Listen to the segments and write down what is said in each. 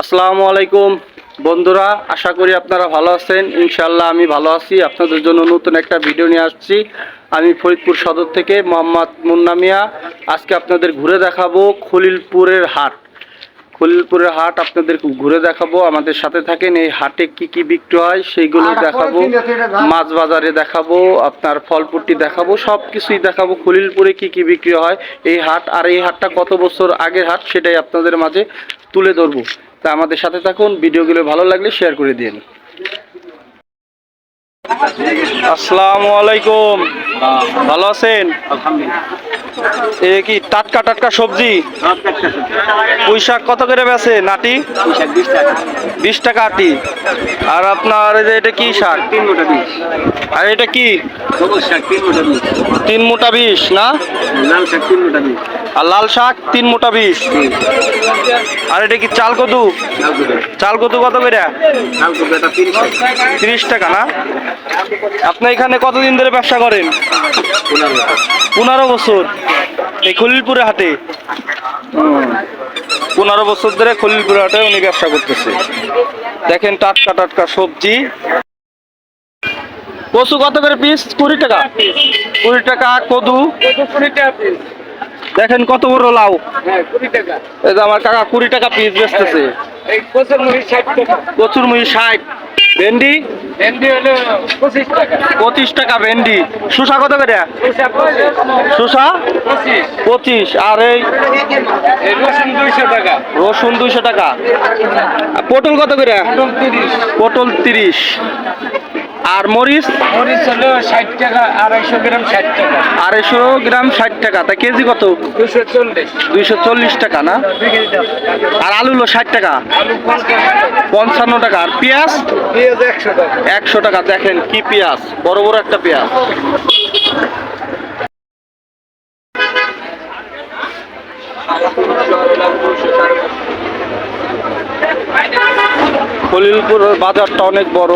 আসসালামু আলাইকুম। বন্ধুরা আশা করি আপনারা ভালো আছেন। ইনশাল্লাহ আমি ভালো আছি। আপনাদের জন্য নতুন একটা ভিডিও নিয়ে আসছি। আমি ফরিদপুর সদর থেকে মোহাম্মদ মুন্না মিয়া। আজকে আপনাদের ঘুরে দেখাবো খলিলপুরের হাট। খলিলপুরের হাট আপনাদের ঘুরে দেখাবো। আমাদের সাথে থাকেন এই হাটে কি কি বিক্রি হয় সেইগুলো দেখাবো। মাছ বাজারে দেখাবো আপনার ফলপুরটি দেখাবো সব কিছুই দেখাবো। খলিলপুরে কি কি বিক্রি হয় এই হাট আর এই হাটটা কত বছর আগের হাট সেটাই আপনাদের মাঝে তুলে ধরবো। তা আমাদের সাথে থাকুন ভিডিওগুলো ভালো লাগলে শেয়ার করে দিন। আসসালামু আলাইকুম। ভালো আছেন? এ কি, টাটকা টাটকা সবজি? পুঁই শাক কত করে বেছে নাটি? বিশ টাকা আটি। আর আপনার এটা কি শাক? আর এটা কি? তিন মোটা বিশ না? আর লাল শাক, তিন মোটা বিশ আর এটা কি চাল কদু? চাল কদু কত করে? তিরিশ টাকা, না? আপনি এখানে কতদিন ধরে ব্যবসা করেন? পনেরো বছর। এই খলিলপুরে হাটে পনেরো বছর ধরে খলিলপুরে হাটে উনি ব্যবসা করতেছে। দেখেন টাটকা টাটকা সবজি। কচু কত করে পিস কুড়ি টাকা। কুড়ি টাকা কদু। দেখেন কত বড় লাউ। এই যে আমার কাকা কুড়ি টাকা পিস বেচতেছে। কচুর মুড়ি ষাট। ভেন্ডি? পঁচিশ টাকা। ভেন্ডি। শুষা কত করে? শুষা পঁচিশ আর এই রসুন দুইশো টাকা। আর পটল কত করে? পটল তিরিশ। আর মরিচ? মরিচ হলো ষাট টাকা আড়াইশো গ্রাম ষাট টাকা। আড়াইশো গ্রাম ষাট টাকা। তা কেজি কত? দুশো চল্লিশ। দুইশো চল্লিশ টাকা না? আর আলু হলো ষাট টাকা। পঞ্চান্ন টাকা। আর পেঁয়াজ? পেঁয়াজ একশো টাকা। একশো টাকা। দেখেন কি পেঁয়াজ। বড় বড় একটা পেঁয়াজ। খলিলপুর বাজারটা অনেক বড়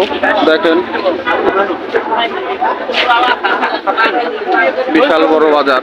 দেখেন। বিশাল বড় বাজার।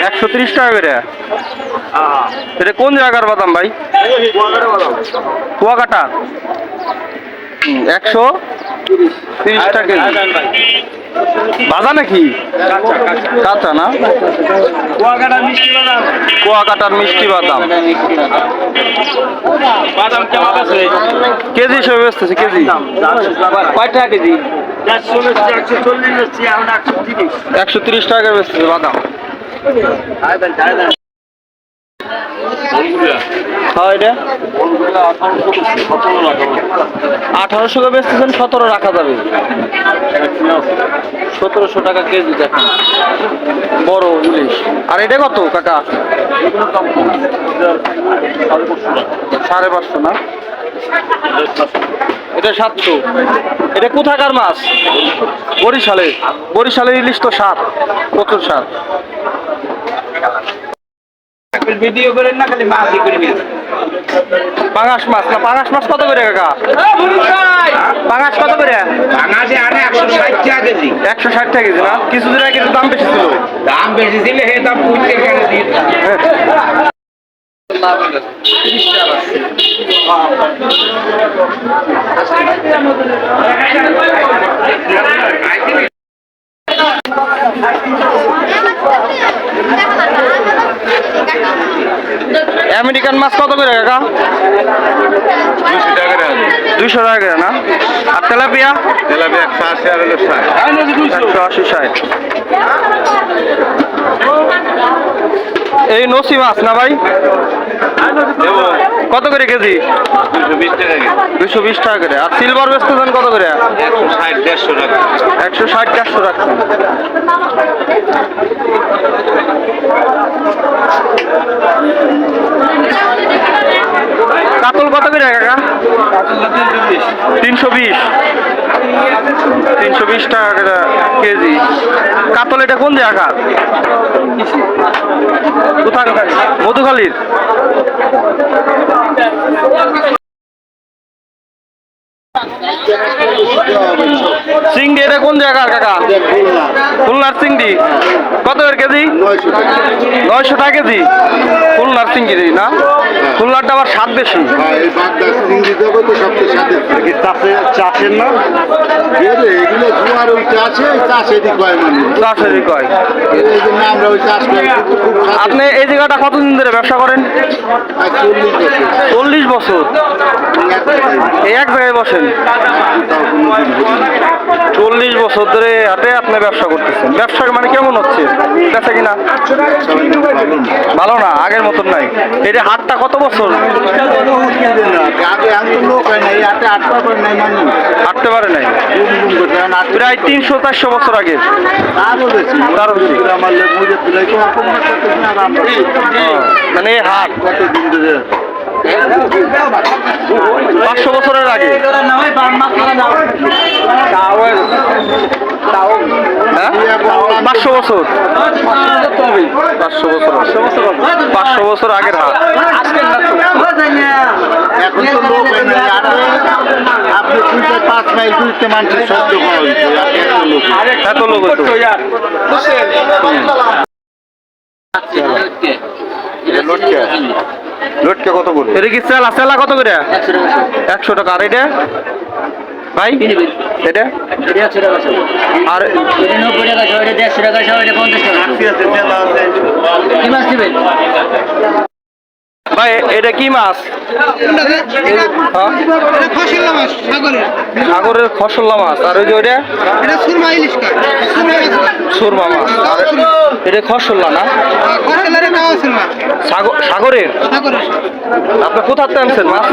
একশো তিরিশ টাকা করে? এটা কোন জায়গার বাদাম ভাই? কুয়াকাটা একশো তিরিশ টাকা বাদা নাকি? কাঁচা না? কুয়াকাটার মিষ্টি বাদাম। বাদাম কেমন আছে? কেজি হিসেবে বেচতেছে কেজি। কয় টাকা কেজি? একশো তিরিশ। টাকা বেচতেছে বাদাম। এটা? আঠারোশো করে বেচতেছেন, সতেরো রাখা যাবে। সতেরোশো টাকা কেজি দেখেন। বড় ইলিশ। আর এটা কত, কাকা? সাড়ে পাঁচশো না? এটা সাতশো। এটা কোথাকার মাছ? বরিশালে। বরিশালের ইলিশ তো সাত, প্রচুর সাত ভিডিও করেন না খালি মাছ করে নিয়ে পাঙাশ মাছ না পাঙাশ মাছ কত করে কাকা? পাঙাশ কত করে? বাঙালি আনে একশো ষাট টাকা কেজি। একশো ষাট টাকা কেজি না? কিছুদিন আগে কিন্তু দাম বেশি ছিল। দাম বেশি দিলে হে দাম পুঁতে কেন দিয়ে মিল্টন মাছ কত করে কাকা? দুইশো টাকা করে না? আর তেলাপিয়া? একশো আশি ষাট। এই নসি মাছ না ভাই? কত করে কেজি? দুশো বিশ টাকা করে। আর সিলভার বেচতেছেন কত করে? একশো ষাট চারশো রাখছেন কাতল কত করে কাকা? তিনশো বিশ। তিনশো বিশ টাকা কেজি। কাতল এটা কোন জায়গা কোথায় মধুখালীর। চিংড়ি এটা কোন জায়গার কাকা? খুলনার চিংড়ি কত এর কেজি? নয়শো টাকা কেজি। খুলনার চিংড়ি না? খুলনারটা আবার স্বাদ বেশি। চাষের না ওই চাষে ওই হয় মানে। চাষেরই কয়। এই জন্য আমরা ওই চাষ করি খুব আপনি এই জায়গাটা কতদিন ধরে ব্যবসা করেন? চল্লিশ বছর। এই এক জায়গায় বসেন। চল্লিশ বছর ধরে হাটে আপনি ব্যবসা করতেছেন। ব্যবসা মানে কেমন হচ্ছে? ঠিক কিনা? ভালো না। ভালো না আগের মতন নাই। এটা হাটটা কত বছর? নাই মানুষ হাঁটতে পারে নাই। প্রায় তিনশো চারশো বছর আগে। তারও বেশি তারও বেশি। আমার মুজে তুলে তো অল্প মনে মানে হাট কতদিন ধরে পাঁচশো বছরের আগে বছর? পাঁচশো বছর পাঁচশো বছর আগের হাট এখন তো লোক না এই আটে আপনি দুইটা পাঁচ মাইল দুইতে মানুষের শব্দ পাওয়া হয়েছে এত লোক এত লোক হতো লোটকে। কত এটা কি চেলা? চেলা কত করে? একশো টাকা। আর এটা? ভাই? এটা? আর ভাই এটা কি মাছ? হ্যাঁ? মাছ সাগরের খসল্লা মাছ। আর ওই যে ওইটা? সুরমা মাছ সুরমা মাছ। আর এটা খসল্লা না? সাগরের? আপনি কোথা থেকে আনছেন মাছ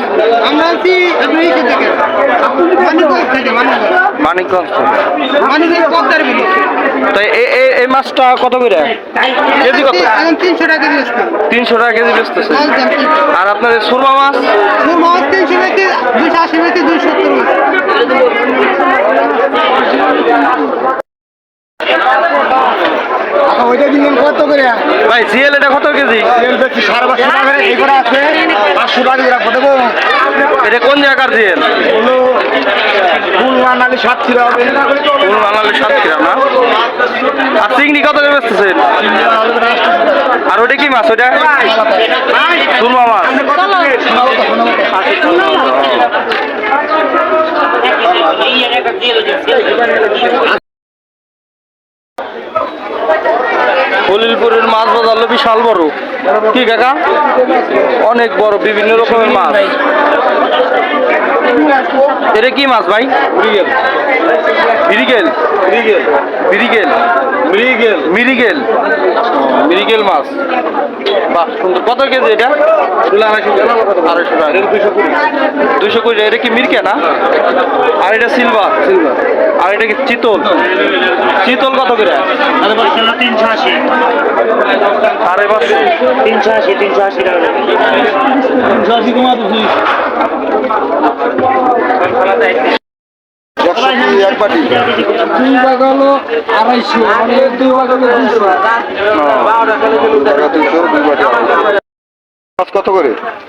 আমরা আছি মানিকগঞ্জ তো এই মাছটা কত করে? কেজি কত? তিনশো টাকা কেজি তিনশো টাকা কেজি বেচতেছে। আর আপনার এই সুরমা মাছ? সুরমা মাছ তিনশো বেশি দুইশো আশি বেশি দুইশো সত্তর বেশি ওইটা দিলেন কত করে ভাই জিএল এটা কত কেজি? এটা কোন জায়গার জিএল ফুল সাতক্ষীরা হবে। ফুল সাতক্ষীরা না? আর চিংড়ি কত করে বেচতেছেন আর ওটা কি মাছ ওটা? সুরমা মাছ। হলিলপুরের মাছ বাজার হলো বিশাল বড়। কি কাকা? অনেক বড় বিভিন্ন রকমের মাছ। এটা কি মাছ ভাই? বিরিগেল। বিরিগেল? মিরিগেল মিরিগেল। মিরিগেল। মিরিগেল মাছ। বাহ সুন্দর। কত কেজি এটা? আড়াইশো টাকা। দুশো কুড়ি। এটা কি মিরকে না? আর এটা সিলভার। সিলভার। আর এটা কি চিতল? চিতল কত করে? তিনশো আশি। সাড়ে পাঁচশো তিনশো আশি তিনশো আশি টাকা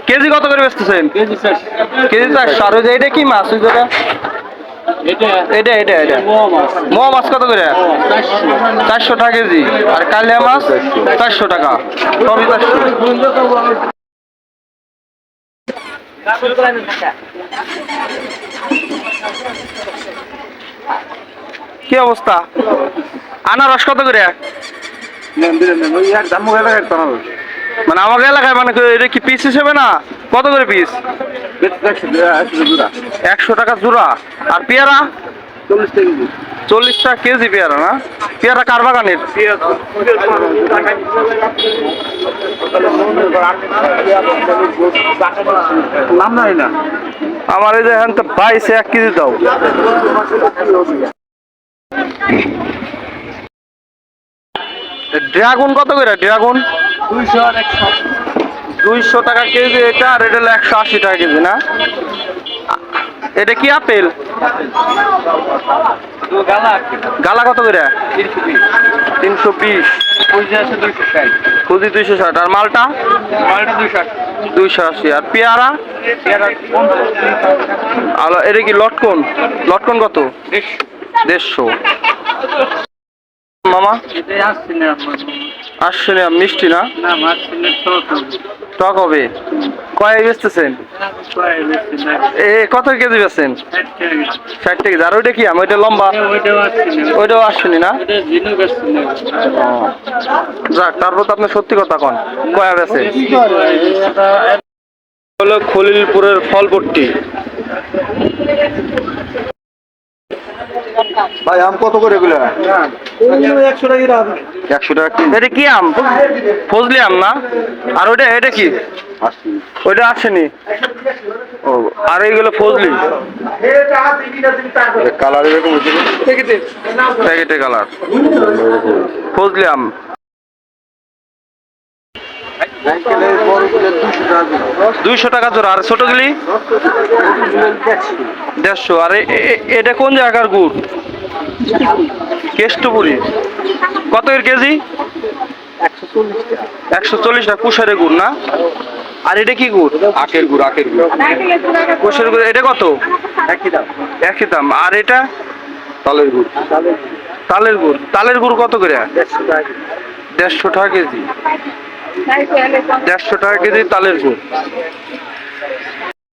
কেজি কত করে বেচতেছেন? কেজি চারশো। আর যে এটা কি মাছ? ওই যেটা এটা? এটা এটা মোয়া মাছ কত করে? চারশো টাকা কেজি। আর কালিয়া মাছ? চারশো টাকা। কি অবস্থা? আনারস কত করে? মানে আমাকে এলাকায় মানে কি এটা কি পিস হিসেবে না? কত করে পিস একশো টাকা জোড়া। আর পেয়ারা? চল্লিশ টাকা কেজি। চল্লিশ টাকা কেজি পেয়ারা না? পেয়ারা কার বাগানের? নাম নাই না। আমার এই যে এখান তো বাইশে এক কেজি দাও। ড্রাগন কত করে? ড্রাগন? দুইশো টাকা কেজি এটা আর এটা হলো একশো আশি টাকা কেজি না? এটা কি আপেল? গালা কত করে? তিনশো বিশ। তিনশো বিশ দুইশো ষাট। আর মালটা? মালটা দুইশো আশি। দুইশো আশি আর পেয়ারা আর এটা কি লটকন? লটকন কত? দেড়শো। মামা? আসছে না মিষ্টি না? টক হবে। কয় বেচতেছেন? এ কত কেজি বেচছেন? ষাট কেজি। আর ওইটা কি আম? ওইটা লম্বা? ওইটাও আসছেনি না। যাক তারপর তো আপনি সত্যি কথা কন। কয়া বেছে হলো খলিলপুরের ফলপট্টি ভাই আম কত করে এগুলো? একশো টাকা একশো টাকা এটা কি আম? ফজলি আম না? আর ওইটা এটা কি? ওইটা আসেনি? ও আর এইগুলো ফজলি? কালার এরকম প্যাকেটে কালার। ফজলি আম। দুইশো টাকা জোড়া আর ছোটগুলি দেড়শো। আর এটা কোন জায়গার গুড়? কেষ্টপুরি। কত এর কেজি? একশো চল্লিশ টাকা। কুশারের গুড় না? আর এটা কি গুড়? আখের গুড় আখের গুড়। কুশারের গুড় এটা কত? একই দাম। একই দাম। আর এটা? তালের গুড়। তালের গুড়। তালের গুড়। কত করে? দেড়শো টাকা কেজি। দেড়শো টাকা কেজি তালের গুড়।